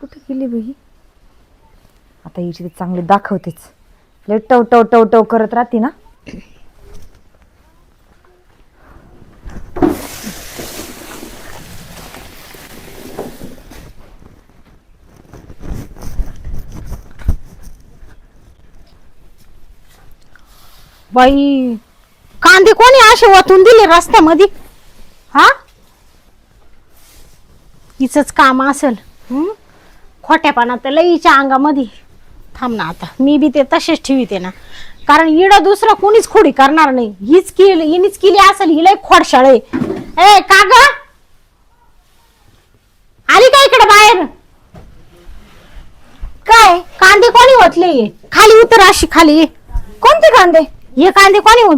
कुठे गेली बाई? आता हिची ते चांगली दाखवतेच. लय टव टव टव टव करत राहते ना. बाई कांदे कोणी असे वाटून दिले रस्त्यामध्ये? हा? हिच काम असेल हम्म खोट्यापणा तर लईच्या अंगामध्ये. थांब ना आता मी बी ते तसेच ठेवीते ना. कारण इड दुसरं कोणीच खोडी करणार नाही. हीच केली हिनीच केली असेल हिला खोडशाळ ए का ग? आली का इकडे बाहेर? काय? कांदे कोणी होतले खाली उतर अशी खाली. ये. कोणते कांदे? हे कांदे कोणी होत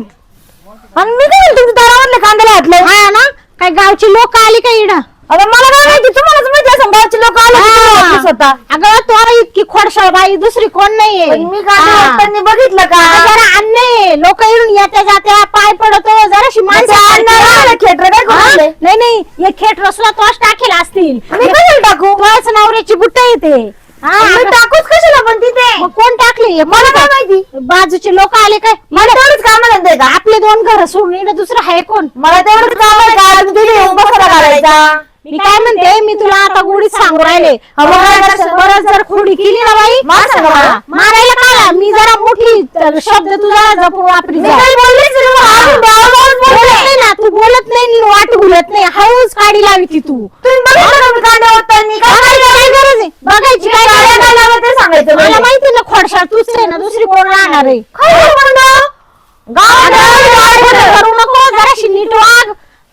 मी काय तुमच्या दारावरले कांद्याला घातले हा ना? काय गावची लोक आली का इड? अगं मला काय माहिती तुम्हालाच माहिती असं गावचे लोक आले की तुम्ही घातली स्वतः अगं तोरा इतकी खोडशाळ बाई दुसरी कोण नाहीये? पण मी हा. बघितलं का? अगं जरा अन्य लोक येऊन येत्या जात्या पाय पडतो जराशी माणसं ते आणणार. आलं खेटर काय करून हा? आणलंय? नाही नाही हे खेट रसला तोच टाकेल असतील. मी कशाला टाकू? तोच नवऱ्याची बुट्ट येते. हा, मी अगं, टाकूच कशाला पण तिथे? मग कोण टाकले? मला काय माहिती. बाजूचे लोक आले काय? मला तेवढंच काम धंदे का? आपले दोन घर सोडून इकडं दुसरं आहे कोण? मला तेवढंच काम आहे का? तुम्ही तिथे येऊन बसायला घालायचा मी काय म्हणते? मी तुला आता गुढीत सांगू राहिले. परत जर खोडी केली ना बाई मारायला काला मी जरा मोठी तर शब्द तुझा जपून वापरी ना. तू बोलत नाही वाट बोलत नाही. हळूच काढी लावी ती. तू? काय बघायची काय काय काय काय सांगायचं मला मला. माहिती ना खोडशाळ तूच आहे ना दुसरी कोण राहणार आहे? काय करू नको. जराशी नीट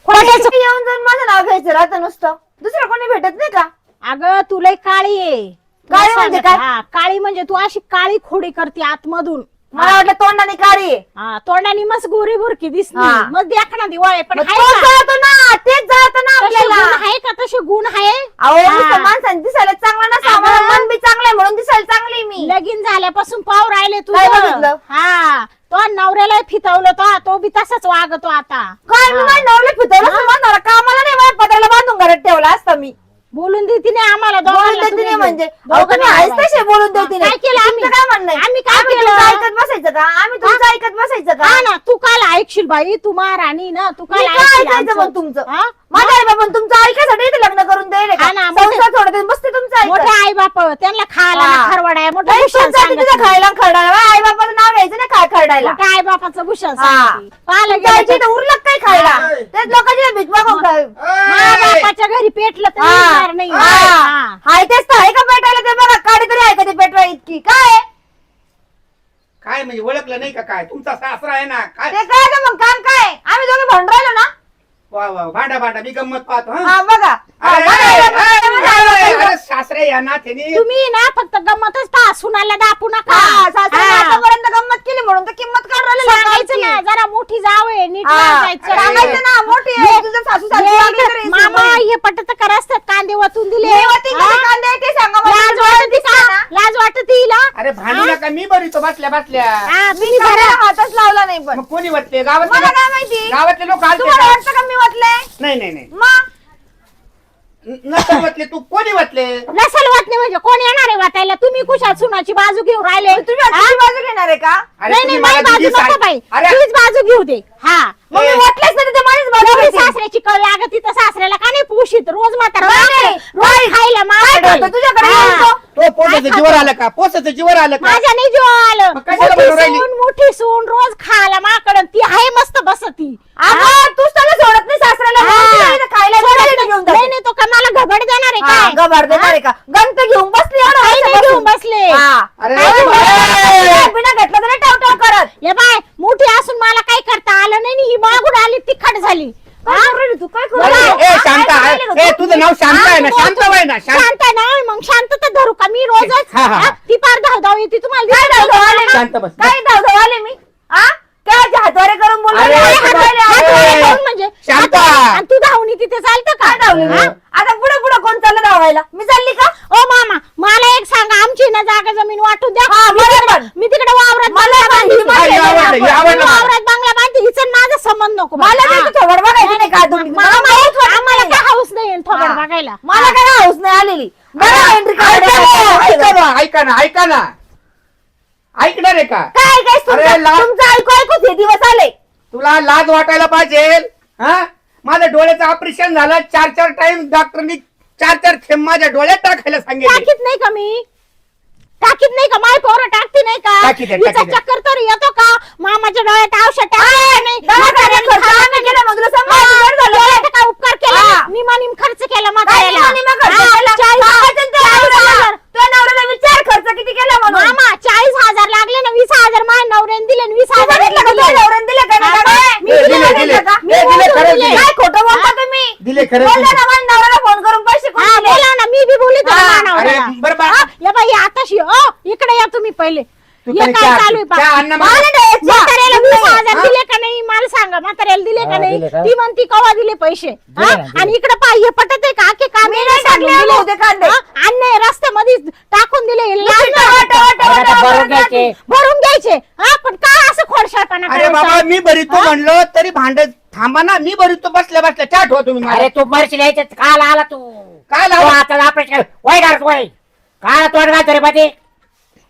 येऊन जाऊन माझं नाव घ्यायचं राहतं नुसतं दुसरं कोणी भेटत नाही का अगं तुला काळी आहे काळी तुला म्हणजे सांगते, काय? हा, काळी म्हणजे तू अशी काळी खोडी करते आतमधून मला वाटलं तोंडाने काळी आहे. हा तोंडाने मस्त गोरी बुरकी दिसली हा. मग देखना दिवाळे पण मग आहे तोच का? जळतो ना तेच जळतं ना तसे आपल्याला गुण आहे का तसे गुण आहे अहो हा. नुसतं माणसाने दिसायला चांगलं नसतं अगं. मन बी चांगलं आहे म्हणून दिसायला चांगली मी लगीन झाल्यापासून पाव राहिले तू काय बघितलं? हा तो नवऱ्याला फितवलं तो तो बी तसाच वागतो आता. काय? मी हा. माझ्या नवले फितवलं? कामाला नाही माझ्या पत्राला बांधून घरात ठेवला असता मी. बोलून देते नाही आम्हाला बोलून देते नाही म्हणजे अहो, तुम्ही नाही आहेच. तसे बोलून देते काय केलं आम्ही? काय म्हणणं आहे? आम्ही काय आम्ही केलं? तुमचं ऐकत बसायचं का आम्ही तुमचं ऐकत बसायचं का हा ना तू काल ऐकशील बाई तू महाराणी ना तू मी काल काय ऐकशील ऐकायचं आमचं? मग तुमचं हा? माझ्या आई बाबा तुमचं ऐकायसाठी इथे लग्न करून द्यायला हा ना, का मोठे- संसार सोडत बसते तुमचं मोठे ऐकत आई बाप त्यांना खायला हा. ना खरवडा आहे मोठं नाही, भूषण तुमचं आधी तिथं सांगत खायला खरडायला आई बाबाचं नाव घ्यायचं ना काय खरडायला मोठ्या आई बापाचं भूषण हा. सांगते. पाहायला गेलं जायचे तर तर उरलं खायला. हा. तेच लोकांची भीक मागून खाय. बापाच्या घरी पेटलं तर मिळणार नाही. हा. हाय तेच तर आहे का पेटायला? ते बघा काढी तरी आहे का ते पेटवा इतकी? काय? काय म्हणजे ओळखलं नाही का काय? तुमचा सासरा आहे ना काय? ते काय मग? काम काय? आम्ही दोघे भांडून राहिलो ना? वा वा भांडा भांडा. मी गंमत पाहतो हं? हा बघा. हा, अरे, बघा, अरे, बघा, सासरे या नाथेने तुम्ही ना फक्त गमतच पहा सुनाला दापू नका. हा, हा. आतापर्यंत गंमत केली म्हणून तर किंमत काढून राहिली सांगायचं. ना जरा मोठी जावे नीट हा, वागायचं. सांगायचं ना मोठी आहे. ये- तुझं सासू सासू ये. वागले तर मामा. हे पटत कर असतात कांदे वाटून दिले? किती कांदे आहे ते सांगा मला. लाज वाटते दिसतं का? ना? लाज वाटत हिला? अरे भांडू नका. मी बरी तो बसल्या बसल्या. हा, मी तुम्ही. हातच लावला नाही पण. मग कोणी वाटले गावातले मला लोक- काय माहिती? गावातले लोक आलते तुम्हाला का? वाटतं का मी वाटलंय नाही नाही नाही. मग? नसेल वाटले तू? कोणी वाटले? नसेल वाटणे म्हणजे कोण येणार आहे वाटायला? तुम्ही कुशाल सुनाची बाजू घेऊन राहिले. तुम्ही बाजू घेणार आहे का? अरे नाही तुम्ही नाही मला बाजू नको सांग- बाई. अरे तुझीच बाजू घेऊ दे. हा मग मी. वाटलंच तरी ते माझीच बाजू एवढी. सासऱ्याची कळ लागत तिथं सासऱ्याला का नाही पुशीत रोज म्हातारा नाही, नाही. रोज खायला काय माकडे. करतो तुझ्याकडे हा. येऊन तो? तो पोसाचं जीवर आलं का पोसाचं जीवर आलं का माझ्या नाही जीव आलं मग कशाला मोठी बनवून राहिली? सून मोठी सून रोज खायला माकड ती आहे मस्त बसती अगं तूच त्याला सोडत नाही सासऱ्याला हा. म्हणून तिला इथं खायला सोडत नाही. घेऊन नाही. नाही तो का मला घबड देणार आहे हा, काय गबार देणार आहे का गंत घेऊन बसली एवढं काही नाही वर्षापासून. घेऊन बसले हा. अरे काय रे, बिना घेतलं तरी टाव करत ये बाय मोठी असून मला काय करता आलं नाही आणि ही मागून आली तिखट झाली काय करू राहिली तू काय करू अरे, राहिली? ए काय शांत करू आहे राहिली गं ए तू? तुझं नाव शांत आहे ना हा, शांत आहे ना शांत शांत आहे ना मग शांतता धरू का मी रोजच हा, हा, हा. हा, ती पार धाव धाव येते तुम्हाला काय दिसत धाव नाही धाव आले का? शांत बस. काय धाव धाव आले मी आ काय हातवारे करून बोलले अरे, काय हात- हातवारे हात आले? वर ए, करून म्हणजे शांत. हात- आणि तू धावणी तिथे चालतं का काय धावली मी? हा? आता पुढे पुढे कोण चाललं धावायला मी चालली का ओ मामा मला आमची ना जागा जमीन वाटून द्या. हा, मी मला तिकडे- पण. मी तिकडे वावरात मला बंगला पण, बांधीन. ही माझी हा, हे आवडलं, हे मी आवडलं मला. वावरात बंगला बांधते हिचं माझा संबंध नको मला. हा. नाही थोबड बघायची नाही काय तुम्ही मला माहित- आम्हाला काय हाऊस नाही थोबड हा. बघायला. मला काय हाऊस नाही आलेली. ऐका ना. ऐका ना, ऐका ना ऐका ना. ऐकणार आहे का? काय काय अरे, तुमचं? ला- तुमचं ऐकू ऐकूच हे दिवस आले. तुला लाज वाटायला पाहिजे. हा? माझ्या डोळ्याचं ऑपरेशन झालं. चार चार टाइम डॉक्टरनी चार चार थेंब माझ्या डोळ्यात टाकायला सांगितले. टाकीत नाही का मी? टाकीत नाही का माय पोरं टाकती नाही का टाकीत आहे, हिचा टाकीत आहे. चक्कर तरी येतो का मामाच्या डोळ्यात औषध टाकलं नाही म्हाताऱ्याने खाल्लं हा, झालं. डोळ्यात काय उपकार केला हा. निमा निम खर्च केला म्हाताऱ्याला हा? चाळीस चाळीस. हजार. त्या नवऱ्याला विचार खर्च किती केला म्हणून मामा चाळीस हजार लागले ना वीस हजार माझ्या नवऱ्याने दिले आणि वीस तू हजार दिलं नाही हा? मी दिले, दिले, मी दिले, बोलून खरंच दिले. दिले. काय खोटं बोलता तुम्ही दिले खरं बोलता दिले. ना माझ्या नवऱ्याला फोन करून पैसे कोण हा, दिले? बोला ना मी बी बोलली हा, अरे बरं बा या बाई आताशी ओ इकडे या तुम्ही पहिले तू हे तरी काय चहा- चालू आहे चहा पहा. अन्न मला मागव. द्यायचं. म्हाताऱ्याला वीस हजार हा? दिले का नाही मला सांगा म्हाताऱ्याला दिले का हा, नाही दिले का? ती म्हणती कवा दिले पैसे हा? दिले ना, दिले. आणि इकडे पा हे पटत आहे का की कांदे मी नाही नाही टाकले सांगून भाऊ ते कांदे. दिले? हा? अन्य रस्त्यामध्ये टाकून दिले हे लाज नाही वाटत. आता भरून घ्यायचे. भरून घ्यायचे हा पण काय असं खोडशाळपणा अरे बाबा करायचा? मी भरितो म्हणलो तरी भांड थांबा ना मी भरितो बसल्या बसल्या चहा ठेवा तुम्ही मला. अरे तू मरशील यायचं काल आला तू काय तू लावा आता ऑपरेशन वय घालत वय काय तोंड घाल तरी मध्ये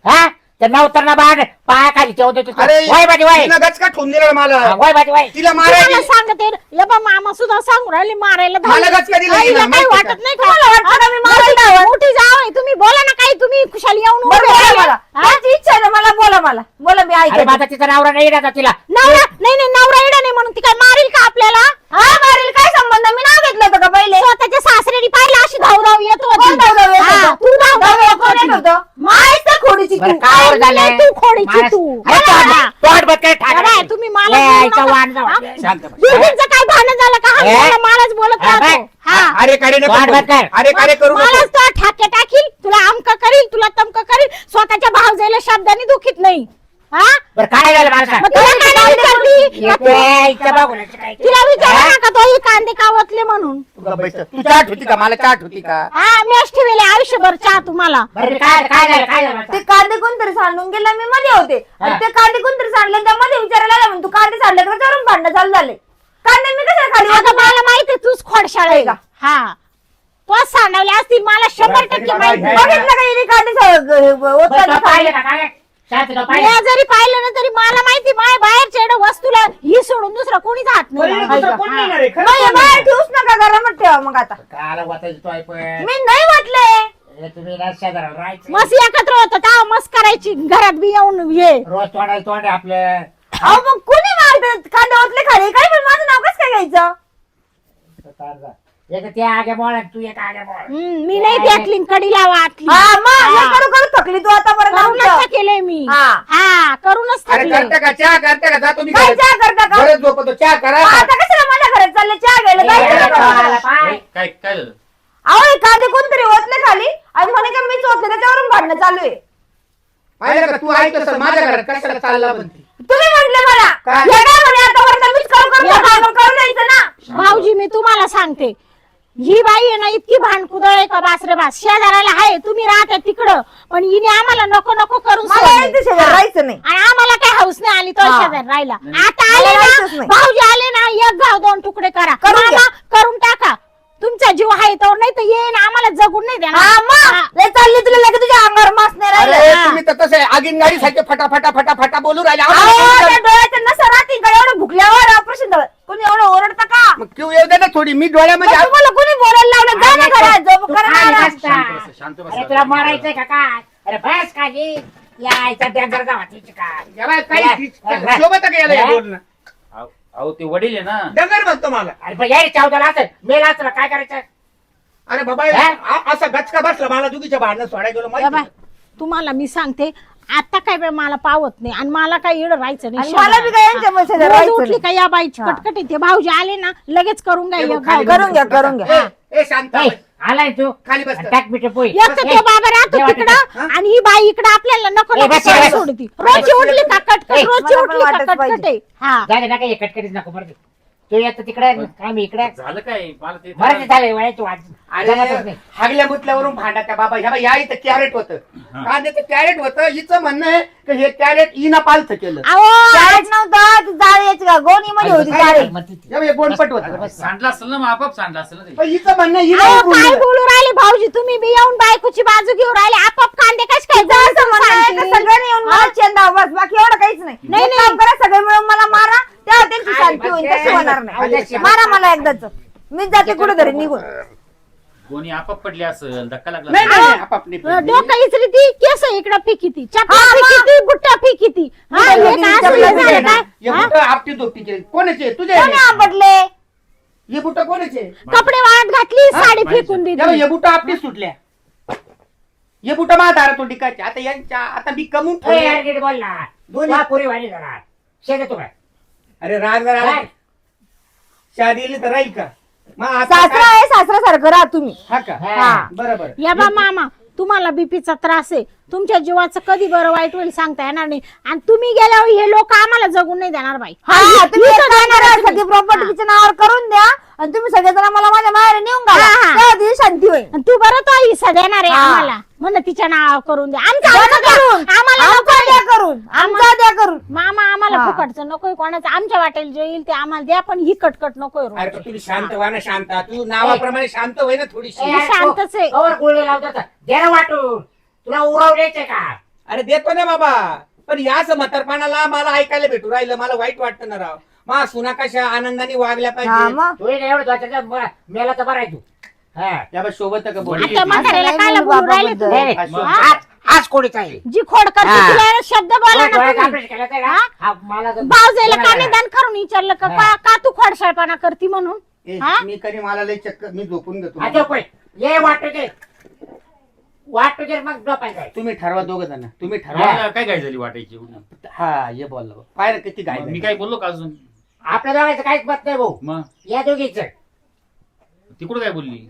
हा ते नवतर बाहेर पाया खाली ठेवत होती तू. अरे वयमध्ये वय तिनं गचका ठेवून दिला मला हा, वयमध्ये वय तिला तुम्हाला मारायची सांगते या बा मामा सुद्धा सांगू राहिले मारायला मला धावले. गचका दिला आईला हिनं, काही माहिती वाटत? नाही का मोठी-? मोठी जाव आहे तुम्ही बोला ना काही तुम्ही खुशाली येऊन उभे बरं बोला राहिले. मला हा? माझी इच्छा आहे ना मला बोला मला बोला मी अरे ऐकते माझा तिचा नवरा नाही राहता तिला नवरा नाही नाही नवरा येडा नाही म्हणून ती काय मारेल का आपल्याला हा मारेल काय संबंध मी नाव घेतलं होतं का पहिले स्वतःच्या सासऱ्याने पाहिलं अशी धाव धाव येत होती कोण येत हा? तू धाव धाव कोण येत होती. होतं? मायच त्या खोडीची बरं. काय झालंय तू खोडीची माणूस- तू. अरे बरं, तोंड- बरं. तोंड बघ काय ठाक बरं आहे, तुम्ही मला ए, बोलू इथं नका. वाढ जाऊ. हा? शांत बस. दुर्बीणचं काय भांडण झालं का हा ए? मला मलाच बोलत हा, राहतो. हा अरे काढे नको वाट बंद कर. अरे काढे करू नको मलाच तो ठाके टाकील तुला अमक करील तुला तमक करील स्वतःच्या भावजाईला शब्दाने दुखीत नाही हा? बरं काय झालं मला सांग. मग तुला काय नाही विचारली? येतो, ए, इथं बघू ना, काय ते. तिला विचारा हा? नका तो हे कांदे म्हणून? तुला तू चाट होती का? मला चाट होती का? हा मीच ठेवले आयुष्यभर चहा तुम्हाला. बरं काय काय झालं? काय झालं ते कांदे कोणतरी सांडून गेला मी मध्ये होते. आणि हा. ते कांदे कोणतरी सांडले त्यामध्ये विचारायला आला म्हणून तू कांदे सांडले का? त्याच्यावरून भांडणं चालू झाले. कांदे मी कशा खाली आता मला माहिती तूच खोडशाळ आहे का? हा. तो सांडवले असतील मला शंभर टक्के माहिती बघितलं का हिने कांदे सा- ग- बरं, ओतलं तो का पाहिलं का काय शांत तो मी पाहिलं जरी पाहिलं ना तरी मला माहिती माय बाहेरच्या एवढं वस्तूला ही सोडून दुसरं कोणीच हात नाही. दुसरं कोण नाही येणार आहे, खरं नाही कोण बाहेर नाही. ठेवूच नका घरामध्ये ठेवा मग आता. काला वाचायचं तो आहे पण. मी नाही वाटले. हे तुम्ही ना शेजाराला राहायचं. मस्त एकत्र होत मस्त करायची घरात बी येऊन ये रोज तोंडाला तोंड आहे आपलं. अहो मग कुणी मारत? कांदे ओतले खाली? काय पण माझं नाव कसं काय घ्यायचं? एक ते आगे बोळ आणि तू एक आगे बोळ हम्म, मी नाही त्यातली कडी लावा आतली हा मग हे हा. करू करू थकली तू आतापर्यंत करूनच आमचं. तर केलंय मी. हा. हा करूनच अरे थकले. करता का? चहा करता का? जा तुम्ही काय घरात. चहा करता का? घरात झोपतो. चहा करा. आता कशाला माझ्या घरात चालले चहा घ्यायला काय मला? झालं? अहो हे कांदे कोणतरी ओतले खाली. आणि म्हणे का मीच ओतले त्याच्यावरून भांडणं चालू आहे. पाहिलं का? तू ऐकतो सर माझ्या घरात कशाला चालला म्हणते तुम्ही म्हटले मला. काय? हे काय म्हणे आतापर्यंत मीच करू करू करू करू द्यायचं ना. भाऊजी मी तुम्हाला सांगते. ही बाई आहे ना इतकी भांडकुदळ आहे का बासरे बास शेजाराला आहे तुम्ही राहता तिकडं. पण हिने आम्हाला नको नको करून मला सोडलं. यायचं शेजार. राहायचं नाही. आणि आम्हाला काय हौस नाही आली तो हा. शेजार राहिला आता आले राहायचंच ना नाही. भाऊजी आले ना एक गाव दोन तुकडे करा. करून मामा करून टाका. तुमचा जीव आहे तो नाही तर येईन आम्हाला जगून नाही हा मग. लय चालली तुला लगेच तुझ्या अंगावर मास नाही अरे राहिलं तुम्ही तर तसे आगीन गाडी सारखे फटाफटा फटाफटा बोलू राहिले. अहो, आम्हाला त्या डोळ्याच्या नसा राहतील का? एवढं भुकल्यावर ऑपरेशन क्यू येऊ दे ना थोडी मी डोळ्यामध्ये तुम्हाला कोणी बोलायला लावलं जा ना घरात तू करा खाली ना. बस शांत का? बसा, शांत अरे. तुला मारायचंय का काय अरे बस यायचा डँगर काय काही या, शोभत का याला या. बोलणं अहो अहो, ते वडील आहे ना डंगर म्हणतो मला अरे पण यायला चावदाला असेल मेला असेल काय करायचं अरे बाबा हा? आ- असा गचका बसला मला दुखीच्या भांडणं सोडायला गेलो तुम्हाला मी सांगते आता काय बाई मला पावत नाही आणि मला काय इड राहायचं आणि नाही मला बी काय यांच्या हा. मशाला रोज राहायचं उठली नाही. का या बाईची हा. कटकट येते भाऊजी आले ना लगेच करून घ्या एक खाली. करून घ्या, करून घ्या. ए, ए, शांत ए, बस. आलाय तू खाली बस. टाक मिठे पोई एक तर तो बाबा राहतो जेवा तिकडं? आणि ही बाई इकडं आपल्याला नको ए, नको बस, करायला बस. सोडती रोजची उठली का कटकट ए, रोजची मला पण उठली का वाटत कटकट पाहिजे. आहे हा जाऊ दे नका हे कटकटीच नको बरं तू येतो तिकडे आम्ही इकडे. झालं काय? मला ते बरं झालंय वयाची वाट. जमतच अरे नाही. हागल्या मुतल्यावरून भांडा त्या बाबा. ह्या बाई, या इथं कॅरेट होतं. कांद्याचं कॅरेट होतं. हिचं म्हणणं आहे तर हे कॅरेट इना पालथ केलं. अहो शाळेत नव्हतं ती जाळी यायची का? गोणी मध्ये होती जाळी या बाई, गोडपट होत. सांडला असेल ना मग आपाप सांडला असेल ना ते. पण हिचं म्हणणं हिला अहो, ऐकून काय. बोलू राहिले भाऊजी? तुम्ही बी येऊन बायकोची बाजू घेऊन राहिले. आपाप कांदे कश काय आहे का सगळ्यांनी येऊन मला चेंदा बस बाकी एवढं काहीच नाही. नाही, एक काम करा सगळे मिळून मला मारा. तेव्हा त्यांची शांती होईल तशी होणार नाही. मारा मला एकदाच मीच जाते कुठेतरी निघून. कोणी आपाप पडली असेल धक्का लागला नाही असेल. नाही, नाही, आपापली पडली. डोकं इचरी ती केस इकडं फिकिती चपला हा, मग. फिकिती बुट्टा हा, हे काय असलं झालं. काय? हे हा? बुट आपटी दोपटी केली. कोणाचे? तुझे? कोणी आपटले? हे बुट कोणाचे? कपडे वाळत घातली हा, साडी माझी. फेकून या दिली. हे बुट आपटी सुटल्या. हे बुट माझ्या दारातून टिकायचे. आता यांच्या आता मी कमवून ठेवले. बोल ना पुरी वाणी जरा. शेत तू काय अरे राग जरा. काय? तर राहील का? मग आता सासरा काय? आहे सासरा सारखं राहा तुम्ही. हा का? हा. बरोबर. या बा मामा तुम्हाला बीपीचा त्रास आहे. तुमच्या जीवाचं कधी बरं वाईट होईल सांगता येणार नाही. आणि तुम्ही गेल्यावर हे लोक आम्हाला जगून नाही देणार बाई. हा तुम्ही इथं एक काम जाणार करा, तुम्ही. सगळी प्रॉपर्टी तिच्या नावावर करून द्या आणि तुम्ही सगळेजण मला माझ्या माहेर नेऊन घाला. हा, हा. तेव्हा तिची शांती होईल. आणि तू बरं तो हिस्सा देणार आहे हा. आम्हाला. म्हणून तिच्या नाव करून दे आमचं द्या आमचं ना करून. द्या. आम्हाला आमचा नको द्या आहे. करून आमचा द्या करून. मामा आम्हाला हा. फुकटचं नकोय कोणाचं आमच्या वाटेल जे येईल ते आम्हाला द्या पण ही कटकट नकोय रोज. अरे पण तुम्ही शांत व्हा ना शांत. तू नावाप्रमाणे शांत होई ना थोडीशी. मी शांतच आहे. कवर गोळी लावतात. वाटून. तुला उराव द्यायचे का? अरे देतो ना बाबा. पण याच म्हातारपणाला मला ऐकायला भेटू राहिलं. मला वाईट वाटतं ना राव. मा सुना कशा आनंदाने वागल्या हा पाहिजे मग एवढं मेला तर बरं आहे तू. हा. या बा का बोल. आता म्हाताऱ्याला काय बोलू राहिले तू. आज कोणीच आहे जी खोड करते. तिला शब्द बोला तो ना तुम्ही. हा? हा, मला का. निदान करून विचारलं का. का का तू खोडसाळपणा करती म्हणून ए, हा? मी कधी मला लय चक्कर मी झोपून घेतो झोप. ये वाटू दे वाटू दे मग झोपायचं आहे. तुम्ही ठरवा दोघ जण तुम्ही ठरवा मला काय काय झाली वाटायची एवढी? हा हे बोललो पाय ना किती गाय मग मी काय बोललो का अजून आपल्या दोघांचं काहीच मत नाही भाऊ मग या दोघीच तिकडं काय बोलली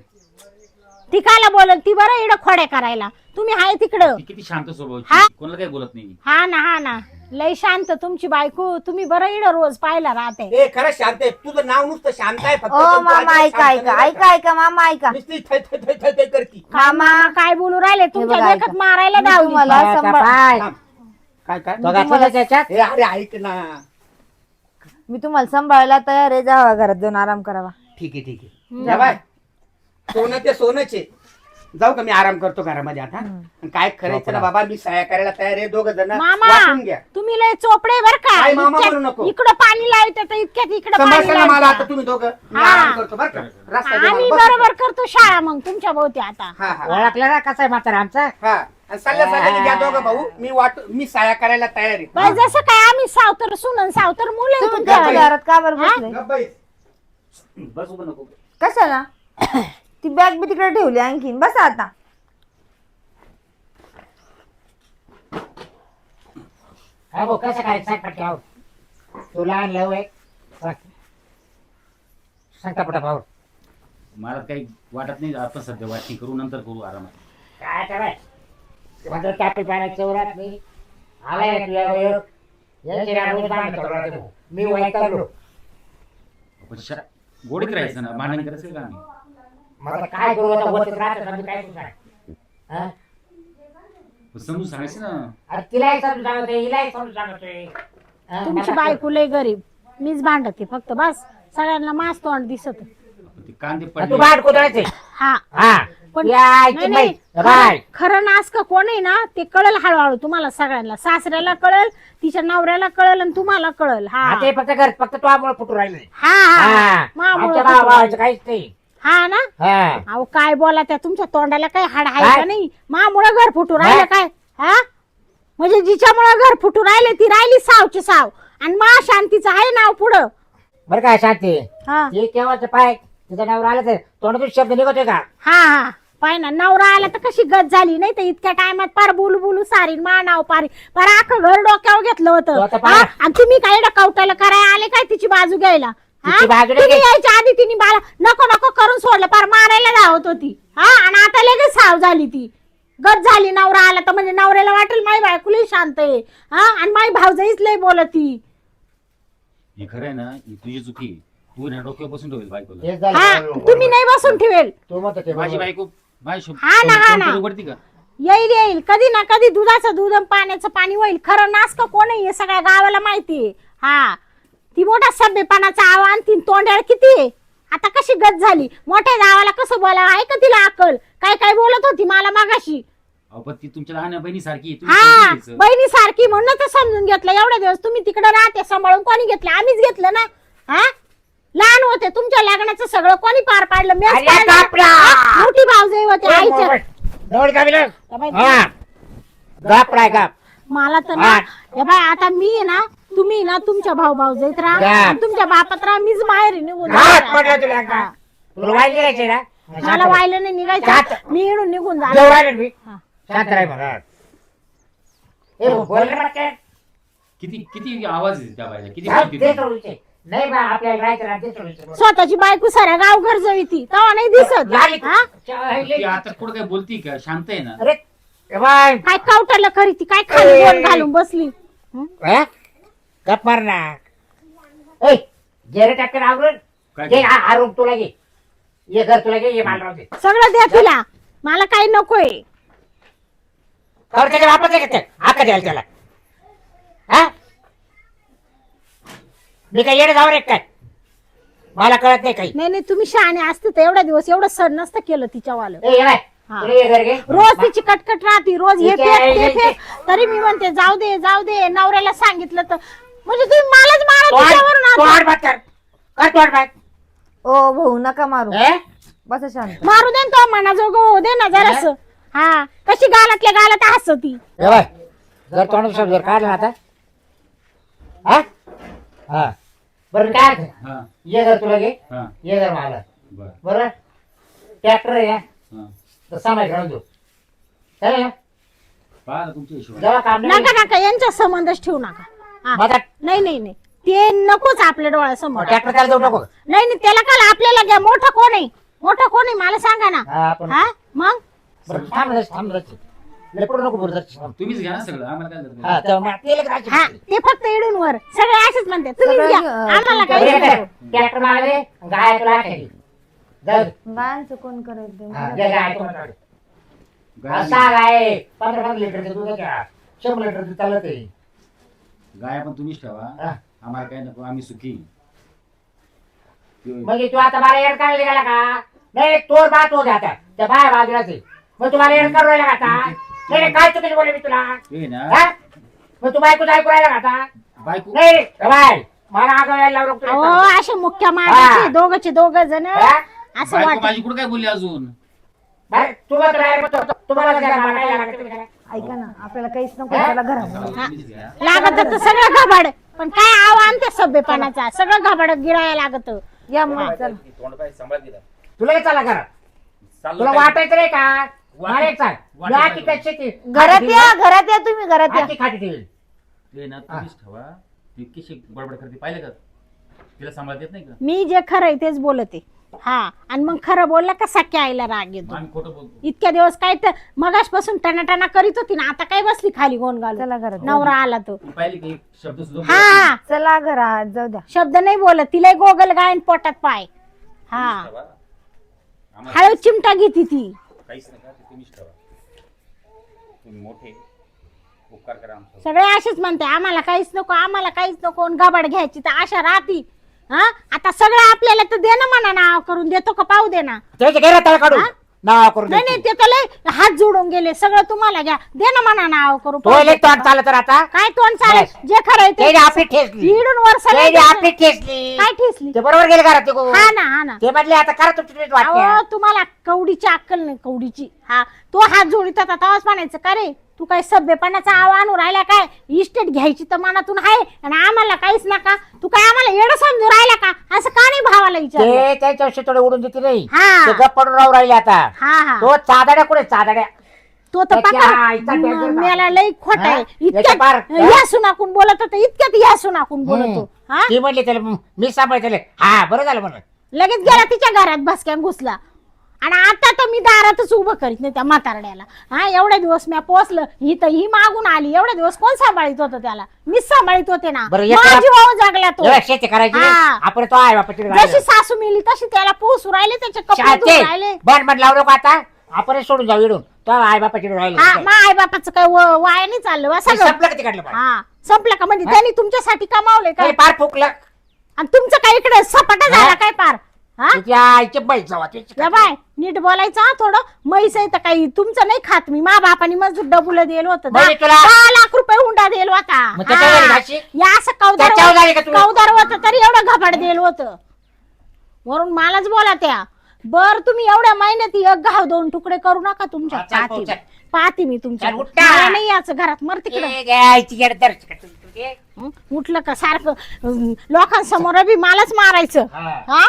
ती कायला बोलत ती बरं इडं खोड्या करायला. तुम्ही हाय तिकडं. ती किती शांत हा? स्वभावची कोणाला काय बोलत नाही? हा ना हा ना. लय शांत तुमची बायको. तुम्ही बरं इडं रोज पाहायला राहते. ए खरं शांत आहे. तुझं नाव नुसतं शांत आहे फक्त. ओ पण तू मामा अजिबात ऐका शांत ऐका नाही ऐका ऐका मामा ऐका. नुसती थै थै थै थै थै करती. मामा काय बोलू राहिले? तुमच्या बघा, देखत ऐका. मारायला मी दावली तुम्हाला आता सांभाळ- पाय. थांब. काय काय? तो घातला ना त्याच्यात ए अरे ऐक ना. मी तुम्हाला सांभाळायला तयार आहे. जावा घरात जाऊन आराम करावा. ठीक आहे ठीक आहे. जा बाय सोनं ते सोनच. आहे जाऊ का मी आराम करतो घरामध्ये आता. आणि काय करायचं ना बाबा मी सहाय्य करायला तयार आहे दोघ जण मामा वाटून घ्या. तुम्ही लय चोपडे बर का. काय मामा इतक्यात- म्हणू नको. इकडं पाणी लावते तर इतक्यात इकडं पाणी समजतं ना मला आता लावते. तुम्ही दोघं? मी हा. आराम करतो बरं का. रस्ता दे आम्ही मला, बस. बरोबर करतो शाळा मग तुमच्या भोवती आता. हा हा. ओळखलं ना कसं आहे म्हातारा आमचा? हा. आणि सल्ल्या सल्ल्याने घ्या दोघं भाऊ मी वाट मी सहाय्य करायला तयार आहे. बस जसं काय आम्ही सावतर सुनन सावतर मुलं आहे तुम्ही तुमच्या घरात. का बरं? बसले? गप्प बैस. बस उभं नको. कशाला? ती बॅग बी तिकडे ठेवली आणखीन. बसा आता. हा भाऊ कसं काय सांग पटके भाऊ तू लहान लव आहे सांग. सांग पटा भाऊ. मला काही वाटत नाही आता सध्या वाटणी करू नंतर करू आरामात. काय कराय माझं टापी पाण्यात चौरात मी आलाय तुझ्या वयोग. याची रांगोळी बांध चौरात भाऊ. मी वैतागलो. पण शा- गोडीत राहायचं ना? भांडण करायचं का आम्ही मग आता काय करू? आता होतच राहतं ना, मी काय करू सांग हा? पण समजून सांगायचं ना. अरे तिलाही समजून सांगतोय हिलाही समजून सांगतोय. हा, तुमची मला- बायको लय गरीब. मीच भांडते फक्त बस. सगळ्यांना मास तोंड दिसत. ते कांदे तू पडले. बाहेर कुदळायचे हा. हा. पण नाही, ऐकी नाही. बाई. बाय. खरं- खरं नास का कोण आहे ना ते कळल हळूहळू तुम्हाला सगळ्यांना. सासऱ्याला कळल तिच्या नवऱ्याला कळल आणि तुम्हाला कळल. हा. हा ते फक्त घर फक्त तुझ्यामुळे फुटू राहिले हा हा. हा. मामुळं भावाचं. काहीच नाही. हा ना? हा. अहो काय बोला त्या तुमच्या तोंडाला काय हाड आहे काय? का नाही? मामुळं घर फुटू राहिलं काय? हा? म्हणजे जिच्यामुळे घर फुटू राहिले ती राहिली सावची साव. आणि मा शांतीचं आहे नाव पुढं. बरं काय शांती? हा. हे केव्हाच पाय? तिचं नाव आलं तर तोंडातून शब्द निघतोय का? हा हा. पाय ना नवरा आला तर कशी गत झाली? नाही तर इतक्या टायमात पार बोलू बोलू सारी मा नाव पारी. पार अख्खं घर डोक्यावर घेतलं होतं. तो आता पाय. हा? आणि तुम्ही काय कवटाला करायला आले काय तिची बाजू घ्यायला? हा? तिची तुम्ही. यायच्या आधी तिने बाला नको नको करून सोडलं. पार मारायला धावत होती. हा? आणि आता लगेच साव झाली ती. गत झाली नवरा आला तर म्हणजे नवऱ्याला वाटेल माई बायकुली शांत आहे. हा? आणि माई भावजाईच लय बोलती हे. खरं आहे ना ही तुझी चुकी आहे. तू ना डोक्यावर बसून ठेवेल बायकोला. झालं. हा? बरोबर. तुम्ही नाही बसून ठेवेल. तू म्हणतो ते माझी बरोबर. बायको माझी शो- हा ना, हा तोंड ना. उघडती का? येईल येईल. कधी ना कधी दुधाचं दूध आणि पाण्याचं पाणी होईल. खरं नास का कोण आहे हे सगळ्या गावाला माहितीये हा? ती मोठा सभ्यपणाचा आव्हान ती तोंडाळ किती? आहे आता कशी गत झाली? मोठ्या गावाला कसं बोला आहे का तिला अकल काय काय बोलत होती मला मागाशी? अहो पण ती तुमच्या लहान बहिणी सारखी तुम्ही हा. बहिणी सारखी म्हणून तर समजून घेतलं. एवढ्या दिवस तुम्ही तिकडे राहते सांभाळून कोणी घेतलं? आम्हीच घेतलं ना? हा? लहान होते तुमच्या लग्नाचं सगळं कोणी पार पाडलं? मीच अरे पाडलं. बापरा! हा? मोठी भाऊजाई होते आईच्या. दौड का बिलं? बाई, हा. गप राय गप. मला तर ना हे. बाय आता मी आहे ना तुम्ही ना तुमच्या भाऊ भाऊजाईत राहा जा. आणि तुमच्या बापात राहा मीच माहेरी निघून हात जाणार. पडला तुला का हा. तुला वाईट गेलायचे ना मला वाहिलं नाही निघायचं. मी इडून निघून जवळ जाणार राहिले मी हा. शांत राय म्हणा ए बोल रे पटकन. किती किती आवाज आहे त्या बायला किती जाऊ, बोलते ते ती? सोडूचे. नाही बा आपल्याला राहायचं ना ते सोडूचे. स्वतःची बायको साऱ्या गाव घर जळी ती तेव्हा नाही दिसत. हा? ती आता कुठं काय बोलती का शांत आहे ना अरे ए बाय काय कावटाला खरी ती काय खाली घालून बसली हं? हा? गप मार ना. ए जेरे टाकते आवरून. काय घे हा हा रूम तुला घे. ये घर तुला घे ये माल राहू दे सगळं द्या तिला. मला काही नकोय. कवर त्याच्या बापाचं घेते द्यायला त्याला? हा? मी काय येडे जाऊ रे काय? मला कळत नाही काही. नाही नाही तुम्ही शहाणे असते तर एवढ्या दिवस एवढं सण नसतं केलं तिच्यावालं. ए ये बाय. हा. तुला ये घर घे. रोज तिची कटकट राहते रोज हे फेक ते. फेक. तरी मी म्हणते जाऊ दे जाऊ दे. नवऱ्याला सांगितलं तर म्हणजे तुम्ही मलाच मारा तोड आता. तोड बात कर. कर तोड बात ओ भाऊ नका मारू. ए? बसा शांत. मारू दे ना तो मनाजोग होऊ दे ना जरास हा कशी गालातल्या गालात हसती ए बाय जर तोंड जर काढला ना आता. हा? हा. बरं काय अर्थ? हा. ये घर तुला घे. हा. ये घर मला. बर. बरं? ट्रॅक्टर आहे ना हा. तर सामाय घेऊन देऊ चालेल ना. पहा ना तुमच्या हिशोबाने. जेव्हा काम नाही नका नका यांचा संबंधच ठेवू नका. हा. नाही नाही नाही ते नकोच आपल्या डोळ्यासमोर ट्रॅक्टर त्याला देऊ नको नाही नाही त्याला काल आपल्याला घ्या मोठा कोण आहे मोठा कोण आहे मला सांगा ना हा आपण हा मग बरं थांब रच, थांब रच. लेपडू नको बरं रच. तुम्हीच घ्या ना सगळं आम्हाला काय जातं? हा तर मग ते हा फक्त इडून वर सगळे असेच म्हणते तुम्हीच सगळं घ्या घ्या. आम्हाला बरं. बरं. ट्रॅक्टर मला दे गाय तुला आठवली. जाऊ दे. बायांचं कोण करेल ते हा, मला दे गाय तुला आठवली. गाय सहा गाय पंधरा पंधरा लिटरचं दूध घ्या शंभर चालत आहे गाय पण तुम्हीच ठेवा. आम्हाला काय नको आम्ही सुखी म्हणजे तू आता मला येड काढायला गेला का नाही तोर बात होते आता त्या बाय बाजूलाच. मग तुम्हाला येड काढू राहिला का आता नाही नाही, काय चुकीचं बोलले मी तुला हे ना हा? मग तू बायकोच ऐकू राहिला का आता बायको नाही रे, बाय मला आगाव यायला लावू नको तुला. अहो असे मुख्य मार्गाचे. दोघचे दोघ जण हा? असं बायको वाटत माझी कुठं काय बोलली अजून तू मग मग तो- तुम्हाला काय काय लागत? ऐका ना आपल्याला काहीच नको हा? त्याला घ्या लागत तर सगळं घबाड पण काय आव्हान त्या सभ्यपणाचा. सगळं घबाड गिळायला लागत. या मग चल. तोंड काय सांभाळ दिला तुला काय घरात? चाललं तुला? वाटायचं नाही का? वाटायचं. कशी ती- घरात या घरात या तुम्ही घरात या. आखी खाती ठेवील ते ना तुम्हीच ठेवा. ती कशी बडबड करते पाहिलं का? तिला सांभाळ देत नाही का? मी जे खरं आहे तेच बोलते. हा आणि मग खरं बोललं का सख्या आईला राग येतो? आम्ही खोटं बोलतो. इतक्या दिवस काय तर मगाशपासून टनाटना करीत होती ना आता काय बसली खाली गोन चला घालून घरात. नवरा आला तो. ती पाहिली की एक शब्द सुद्धा बोलत हा चला घरात जाऊ द्या. शब्द नाही बोलत तिला गोगल गायन पोटात पाय. हा. नाही. ठेवा. आम्हाला हळू चिमटा घेती ती काहीच नका ते तुम्हीच ठेवा तुम्ही मोठे उपकार करा आमचा. सगळे असेच म्हणते आम्हाला काहीच नको आम्हाला काहीच नको आणि गबाड घ्यायची तर आशा राहती. हा? आता सगळं आपल्याला तर दे ना म्हणा नाव करून देतो का पाहू दे ना. त्याच्या घरात तळ काढू हा? नाव करून नाही नाही ते तर लय हात जोडून गेले सगळं तुम्हाला घ्या. दे ना म्हणा नाव करू तो तोंड चालत तर आता. काय तोंड चालेल. जे खरं आहे ते आपली इडून द्यायचं. आपली ठेसली काय ठेसली ते बरोबर गेले घरात गो. हा ना हा ना. ते म्हटले आता करा तुमची तुम्हीच अहो वाटते तुम्हाला कवडीची अक्कल नाही कवडीची. हा तो हात जोडीत होता तेव्हाच म्हणायचं का रे तू काय सभ्यपणाचा आव्हान राहिला काय? इस्टेट घ्यायची तर मनातून आहे आणि आम्हाला काहीच नका. तू काय आम्हाला येडं समजू राहिला का? असं का नाही भावाला विचार ते थोडे उडून देते नाही. हा. ते गप्प पडून राहू राहिले आता. हा हा. तो चादड्या कुठे चादड्या? तो तर त्याच्या आईचा? मला लई खोट हा? आहे. याच्या पार- इतक्यात या सुनाकून बोलत होता इतक्यात या सुनाकून बोलतो हा? ती म्हणली त्याला "म- सांभाळ त्याला. हा बरं झालं म्हणलं. लगेच गेला तिच्या घरात भसक्यान घुसला. आणि आता तर मी दारातच उभं करीत नाही त्या म्हातारड्याला. हा एवढ्या दिवस मी पोचलं ही तर ही मागून आली. एवढ्या दिवस कोण सांभाळित होतं त्याला? मीच सांभाळित होते ना. बरं, माझी भाऊ जागला तो. शेती करायची हा. आपण तो आहे बापा तिकडे जशी राहिलो. सासू मिली तशी त्याला पोसू राहिले त्याचे कपडे शांती. धुवून राहिले. बंद बंद लावू नको आता. आपण सोडून जाऊ इडून. तो आई बापाची राहिलं हा मा आई बापाचं काय व- वाया नाही चाललं बा सगळं संपलं का तिकडलं पाणी? हा संपलं का? म्हणजे त्यांनी तुमच्यासाठी कमावले काय पार फुकलं. आणि तुमचं काय इकडे? सपाटा झाला काय पार? हा? तिच्या जावा या बाय नीट बोलायचं हा थोडं. म्हैस आहे तर काही तुमचं नाही खात मी. मा बापानी मजूर डबुल दिल होतं. दहा तुला- दहा लाख रुपये हुंडा दिल होता. मग त्याच्यावर हा. घाशी? या असं त्याच्यावर झाली का तुला? कौदार होतं तरी एवढं घबाड दिल होतं. वरून मलाच बोला त्या. बर तुम्ही एवढ्या महिन्यात एक घाव दोन तुकडे करू नका तुमच्या. हा, चल, पाहते चल. पाहते मी तुमच्या. चल, उठ. ना. मला नाही याचं घरात. मर तिकडे. ए, गे, आईची येडं दर. उठलं का? सारखं अं, लोकांसमोर बी मलाच मारायचं. हा. हा?